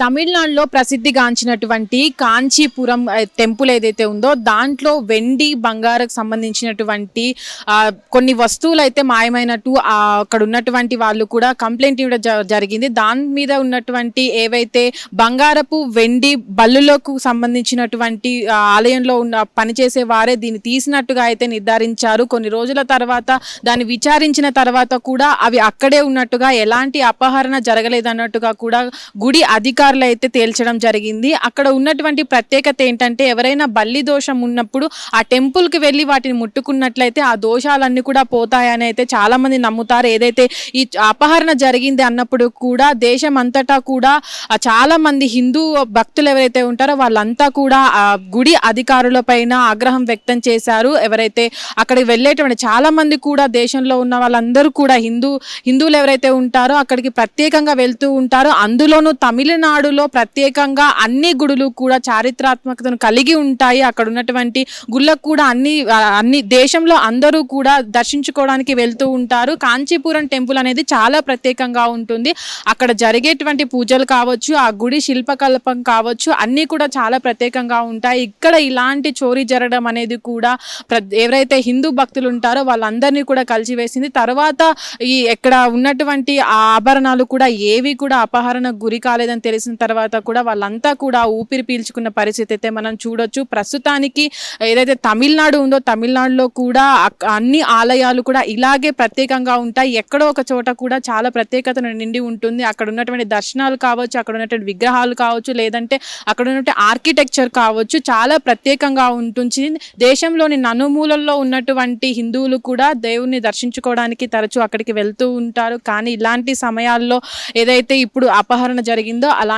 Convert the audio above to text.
తమిళనాడులో ప్రసిద్ధిగాంచినటువంటి కాంచీపురం టెంపుల్ ఏదైతే ఉందో దాంట్లో వెండి బంగారకు సంబంధించినటువంటి కొన్ని వస్తువులు అయితే మాయమైనట్టు అక్కడ ఉన్నటువంటి వాళ్ళు కూడా కంప్లైంట్ ఇవ్వడం జ- జరిగింది. దాని మీద ఉన్నటువంటి ఏవైతే బంగారపు వెండి బల్లులకు సంబంధించినటువంటి ఆలయంలో ఉన్న పనిచేసే వారే దీన్ని తీసినట్టుగా అయితే నిర్ధారించారు. కొన్ని రోజుల తర్వాత దాన్ని విచారించిన తర్వాత కూడా అవి అక్కడే ఉన్నట్టుగా ఎలాంటి అపహరణ జరగలేదన్నట్టుగా కూడా గుడి అధికారులు అయితే తేల్చడం జరిగింది. అక్కడ ఉన్నటువంటి ప్రత్యేకత ఏంటంటే ఎవరైనా బల్లి దోషం ఉన్నప్పుడు ఆ టెంపుల్కి వెళ్ళి వాటిని ముట్టుకున్నట్లయితే ఆ దోషాలన్నీ కూడా పోతాయని అయితే చాలామంది నమ్ముతారు. ఏదైతే ఈ అపహరణ జరిగింది అన్నప్పుడు కూడా దేశం అంతటా కూడా చాలామంది హిందూ భక్తులు ఎవరైతే ఉంటారో వాళ్ళంతా కూడా ఆ గుడి అధికారుల పైన ఆగ్రహం వ్యక్తం చేశారు. ఎవరైతే అక్కడికి వెళ్ళేటువంటి చాలామంది కూడా దేశంలో ఉన్న వాళ్ళందరూ కూడా హిందూ హిందువులు ఎవరైతే ఉంటారో అక్కడికి ప్రత్యేకంగా వెళ్తూ ఉంటారో అందులోనూ తమిళనాడు తమిళనాడులో ప్రత్యేకంగా అన్ని గుడులు కూడా చారిత్రాత్మకతను కలిగి ఉంటాయి. అక్కడ ఉన్నటువంటి గుళ్ళకు కూడా అన్ని అన్ని దేశంలో అందరూ కూడా దర్శించుకోవడానికి వెళ్తూ ఉంటారు. కాంచీపురం టెంపుల్ అనేది చాలా ప్రత్యేకంగా ఉంటుంది. అక్కడ జరిగేటువంటి పూజలు కావచ్చు ఆ గుడి శిల్పకల్పం కావచ్చు అన్నీ కూడా చాలా ప్రత్యేకంగా ఉంటాయి. ఇక్కడ ఇలాంటి చోరీ జరగడం అనేది కూడా ప్ర- ఎవరైతే హిందూ భక్తులు ఉంటారో వాళ్ళందరినీ కూడా కలిసివేసింది. తర్వాత ఈ ఇక్కడ ఉన్నటువంటి ఆభరణాలు కూడా ఏవి కూడా అపహరణకు గురి కాలేదని తెలిసిన తర్వాత కూడా వాళ్ళంతా కూడా ఊపిరి పీల్చుకున్న పరిస్థితి అయితే మనం చూడొచ్చు. ప్రస్తుతానికి ఏదైతే తమిళనాడు ఉందో తమిళనాడులో కూడా అన్ని ఆలయాలు కూడా ఇలాగే ప్రత్యేకంగా ఉంటాయి. ఎక్కడో ఒక చోట కూడా చాలా ప్రత్యేకతను నిండి ఉంటుంది. అక్కడ ఉన్నటువంటి దర్శనాలు కావచ్చు అక్కడ ఉన్నటువంటి విగ్రహాలు కావచ్చు లేదంటే అక్కడ ఉన్నటువంటి ఆర్కిటెక్చర్ కావచ్చు చాలా ప్రత్యేకంగా ఉంటుంది. దేశంలోని నలుమూలల్లో ఉన్నటువంటి హిందువులు కూడా దేవుణ్ణి దర్శించుకోవడానికి తరచూ అక్కడికి వెళ్తూ ఉంటారు. కానీ ఇలాంటి సమయాల్లో ఏదైతే ఇప్పుడు అపహరణ జరిగిందో అలా